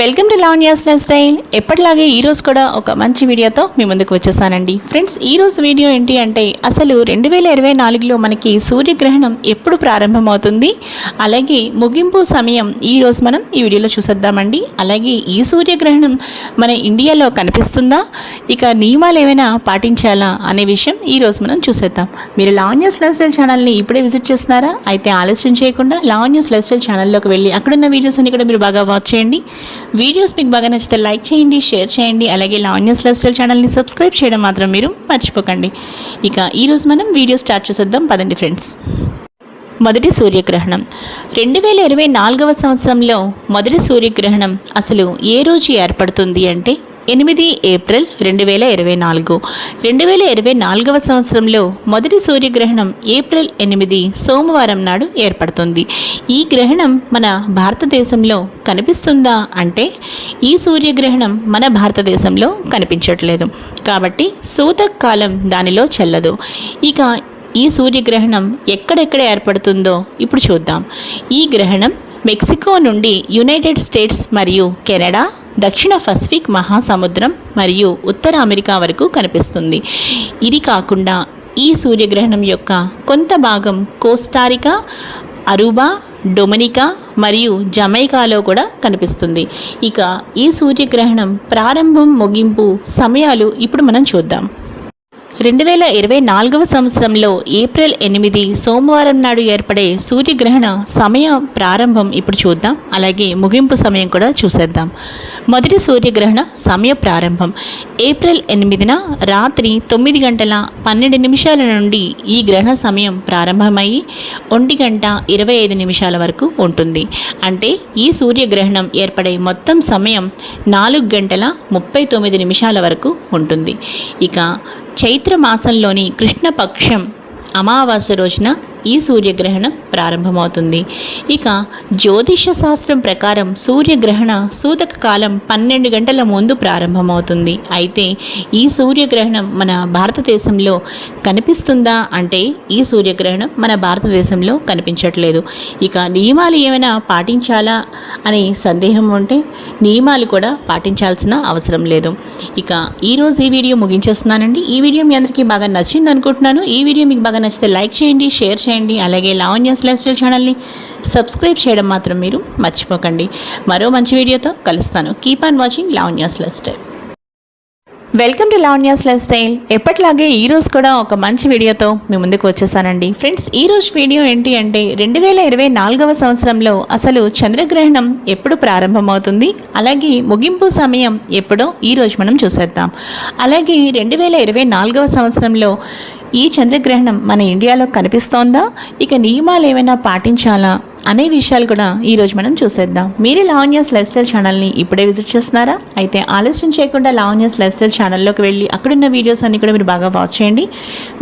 Welcome to Lavanya's lifestyle ఎప్పటిలాగే ఈరోజు కూడా ఒక మంచి వీడియోతో మీ ముందుకు వచ్చేసానండి. ఫ్రెండ్స్ ఈరోజు వీడియో ఏంటి అంటే అసలు రెండు వేల ఇరవై నాలుగులో మనకి సూర్యగ్రహణం ఎప్పుడు ప్రారంభమవుతుంది? అలాగే ముగింపు సమయం ఈ రోజు మనం ఈ వీడియోలో చూసేద్దామండి. అలాగే ఈ సూర్యగ్రహణం మన ఇండియాలో కనిపిస్తుందా? ఇక నియమాలు ఏమైనా పాటించాలా అనే విషయం ఈరోజు మనం చూసేద్దాం. మీరు లావణ్యాస్ లైఫ్ స్టైల్ ఛానల్ని ఇప్పుడే విజిట్ చేస్తున్నారా? అయితే ఆలస్యం చేయకుండా లావణ్యాస్ లైఫ్ స్టైల్ ఛానల్లోకి వెళ్ళి అక్కడున్న వీడియోస్ అన్ని కూడా మీరు బాగా వాచ్ చేయండి. వీడియోస్ మీకు బాగా నచ్చితే లైక్ చేయండి షేర్ చేయండి అలాగే లావణ్యస్ లైఫ్ స్టైల్ ఛానల్ని సబ్స్క్రైబ్ చేయడం మాత్రం మీరు మర్చిపోకండి. ఇక ఈరోజు మనం వీడియో స్టార్ట్ చేసేద్దాం. పదండి ఫ్రెండ్స్. మొదటి సూర్యగ్రహణం. రెండు వేల ఇరవై నాలుగవ సంవత్సరంలో మొదటి సూర్యగ్రహణం అసలు ఏ రోజు ఏర్పడుతుంది అంటే ఎనిమిది ఏప్రిల్ రెండు వేల ఇరవై నాలుగు. రెండు వేల ఇరవై నాలుగవ సంవత్సరంలో మొదటి సూర్యగ్రహణం ఏప్రిల్ ఎనిమిది సోమవారం నాడు ఏర్పడుతుంది. ఈ గ్రహణం మన భారతదేశంలో కనిపిస్తుందా అంటే ఈ సూర్యగ్రహణం మన భారతదేశంలో కనిపించట్లేదు. కాబట్టి సూతక్ కాలం దానిలో చెల్లదు. ఇక ఈ సూర్యగ్రహణం ఎక్కడెక్కడ ఏర్పడుతుందో ఇప్పుడు చూద్దాం. ఈ గ్రహణం మెక్సికో నుండి యునైటెడ్ స్టేట్స్ మరియు కెనడా దక్షిణ పసిఫిక్ మహాసముద్రం మరియు ఉత్తర అమెరికా వరకు కనిపిస్తుంది. ఇది కాకుండా ఈ సూర్యగ్రహణం యొక్క కొంత భాగం కోస్టారికా అరుబా డొమినికా మరియు జమైకాలో కూడా కనిపిస్తుంది. ఇక ఈ సూర్యగ్రహణం ప్రారంభం ముగింపు సమయాలు ఇప్పుడు మనం చూద్దాం. రెండు వేల ఇరవై నాలుగవ సంవత్సరంలో ఏప్రిల్ ఎనిమిది సోమవారం నాడు ఏర్పడే సూర్యగ్రహణ సమయ ప్రారంభం ఇప్పుడు చూద్దాం. అలాగే ముగింపు సమయం కూడా చూసేద్దాం. మొదటి సూర్యగ్రహణ సమయ ప్రారంభం. ఏప్రిల్ ఎనిమిదిన రాత్రి తొమ్మిది గంటల పన్నెండు నిమిషాల నుండి ఈ గ్రహణ సమయం ప్రారంభమయ్యి ఒంటి గంట ఇరవై ఐదు నిమిషాల వరకు ఉంటుంది. అంటే ఈ సూర్యగ్రహణం ఏర్పడే మొత్తం సమయం నాలుగు గంటల ముప్పై తొమ్మిది నిమిషాల వరకు ఉంటుంది. ఇక చైత్ర మాసంలోని కృష్ణపక్షం అమావాస్య రోజున ఈ సూర్యగ్రహణం ప్రారంభమవుతుంది. ఇక జ్యోతిష శాస్త్రం ప్రకారం సూర్యగ్రహణ సూతక కాలం పన్నెండు గంటల ముందు ప్రారంభమవుతుంది. అయితే ఈ సూర్యగ్రహణం మన భారతదేశంలో కనిపిస్తుందా అంటే ఈ సూర్యగ్రహణం మన భారతదేశంలో కనిపించట్లేదు. ఇక నియమాలు ఏమైనా పాటించాలా అనే సందేహం ఉంటే నియమాలు కూడా పాటించాల్సిన అవసరం లేదు. ఇక ఈరోజు ఈ వీడియో ముగించేస్తున్నానండి. ఈ వీడియో మీ అందరికీ బాగా నచ్చింది అనుకుంటున్నాను ఈ వీడియో మీకు బాగా నచ్చితే లైక్ చేయండి షేర్ చేయండి. అలాగే లావణ్యస్ లైఫ్ స్టైల్ ఛానల్ని సబ్స్క్రైబ్ చేయడం మాత్రం మీరు మర్చిపోకండి. మరో మంచి వీడియోతో కలుస్తాను. Keep on watching Lavanya's lifestyle welcome to Lavanya's lifestyle ఎప్పట్లాగే ఈరోజు కూడా ఒక మంచి వీడియోతో మీ ముందుకు వచ్చేసానండి. ఫ్రెండ్స్ ఈ రోజు వీడియో ఏంటి అంటే రెండు వేల ఇరవై నాలుగవ సంవత్సరంలో అసలు చంద్రగ్రహణం ఎప్పుడు ప్రారంభమవుతుంది? అలాగే ముగింపు సమయం ఎప్పుడో ఈ రోజు మనం చూసేద్దాం. అలాగే రెండు వేల ఇరవై నాలుగవ సంవత్సరంలో ఈ చంద్రగ్రహణం మన ఇండియాలో కనిపిస్తోందా? ఇక నియమాలు ఏమైనా పాటించాలా? అనే విషయాలు కూడా ఈరోజు మనం చూసేద్దాం. మీరు లావణ్యాస్ లైఫ్ స్టైల్ ఛానల్ని ఇప్పుడే విజిట్ చేస్తున్నారా? అయితే ఆలస్యం చేయకుండా లావణ్యాస్ లైఫ్ స్టైల్ ఛానల్లోకి వెళ్ళి అక్కడున్న వీడియోస్ అన్ని కూడా మీరు బాగా వాచ్ చేయండి.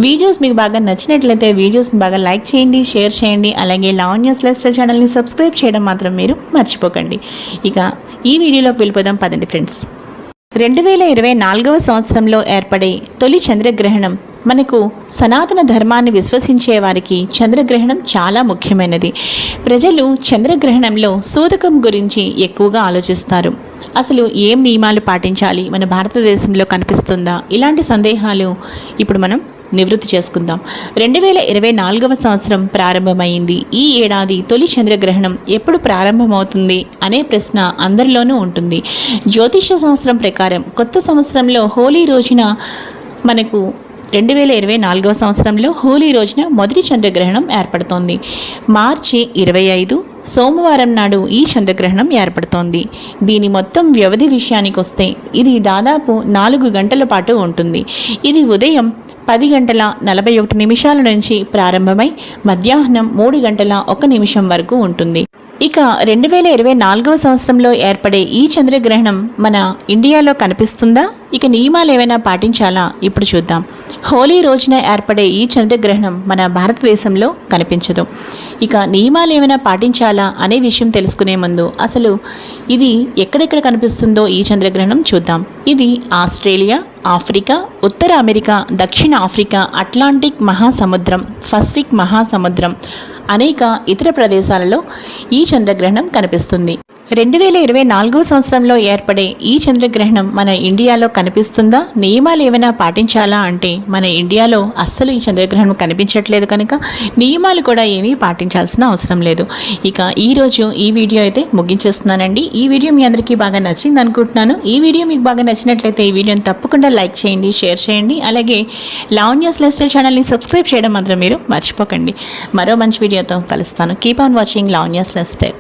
వీడియోస్ మీకు బాగా నచ్చినట్లయితే వీడియోస్ని బాగా లైక్ చేయండి షేర్ చేయండి. అలాగే లావణ్యాస్ లైఫ్ స్టైల్ ఛానల్ని సబ్స్క్రైబ్ చేయడం మాత్రం మీరు మర్చిపోకండి. ఇక ఈ వీడియోలోకి వెళ్ళిపోదాం. పదండి ఫ్రెండ్స్. రెండు వేల ఇరవై నాలుగవ సంవత్సరంలో ఏర్పడే తొలి చంద్రగ్రహణం మనకు సనాతన ధర్మాన్ని విశ్వసించే వారికి చంద్రగ్రహణం చాలా ముఖ్యమైనది. ప్రజలు చంద్రగ్రహణంలో సూతకం గురించి ఎక్కువగా ఆలోచిస్తారు. అసలు ఏం నియమాలు పాటించాలి? మన భారతదేశంలో కనిపిస్తుందా? ఇలాంటి సందేహాలు ఇప్పుడు మనం నివృత్తి చేసుకుందాం. రెండు వేల ఇరవై నాలుగవ సంవత్సరం ప్రారంభమైంది. ఈ ఏడాది తొలి చంద్రగ్రహణం ఎప్పుడు ప్రారంభమవుతుంది అనే ప్రశ్న అందరిలోనూ ఉంటుంది. జ్యోతిష శాస్త్రం ప్రకారం కొత్త సంవత్సరంలో హోలీ రోజున మనకు రెండు వేల ఇరవై నాలుగవ సంవత్సరంలో హోలీ రోజున మొదటి చంద్రగ్రహణం ఏర్పడుతోంది. మార్చి ఇరవై ఐదు సోమవారం నాడు ఈ చంద్రగ్రహణం ఏర్పడుతోంది. దీని మొత్తం వ్యవధి విషయానికి వస్తే ఇది దాదాపు నాలుగు గంటల పాటు ఉంటుంది. ఇది ఉదయం పది గంటల నలభై ఒకటి నిమిషాల నుంచి ప్రారంభమై మధ్యాహ్నం మూడు గంటల ఒక నిమిషం వరకు ఉంటుంది. ఇక రెండు వేల ఇరవై నాలుగవ సంవత్సరంలో ఏర్పడే ఈ చంద్రగ్రహణం మన ఇండియాలో కనిపిస్తుందా? ఇక నియమాలు ఏమైనా పాటించాలా? ఇప్పుడు చూద్దాం. హోలీ రోజున ఏర్పడే ఈ చంద్రగ్రహణం మన భారతదేశంలో కనిపించదు. ఇక నియమాలు ఏమైనా పాటించాలా అనే విషయం తెలుసుకునే ముందు అసలు ఇది ఎక్కడెక్కడ కనిపిస్తుందో ఈ చంద్రగ్రహణం చూద్దాం. ఇది ఆస్ట్రేలియా ఆఫ్రికా ఉత్తర అమెరికా దక్షిణ ఆఫ్రికా అట్లాంటిక్ మహాసముద్రం పసిఫిక్ మహాసముద్రం అనేక ఇతర ప్రదేశాలలో ఈ చంద్రగ్రహణం కనిపిస్తుంది. రెండు వేల ఇరవై నాలుగో సంవత్సరంలో ఏర్పడే ఈ చంద్రగ్రహణం మన ఇండియాలో కనిపిస్తుందా? నియమాలు ఏమైనా పాటించాలా అంటే మన ఇండియాలో అస్సలు ఈ చంద్రగ్రహణం కనిపించట్లేదు కనుక నియమాలు కూడా ఏమీ పాటించాల్సిన అవసరం లేదు. ఇక ఈరోజు ఈ వీడియో అయితే ముగించేస్తున్నానండి. ఈ వీడియో మీ అందరికీ బాగా నచ్చింది అనుకుంటున్నాను. ఈ వీడియో మీకు బాగా నచ్చినట్లయితే ఈ వీడియోని తప్పకుండా లైక్ చేయండి షేర్ చేయండి. అలాగే లావణ్యాస్ లెస్టర్ ఛానల్ని సబ్స్క్రైబ్ చేయడం మాత్రం మీరు మర్చిపోకండి. మరో మంచి వీడియోతో కలుస్తాను. Keep on watching Lavanya's Lester.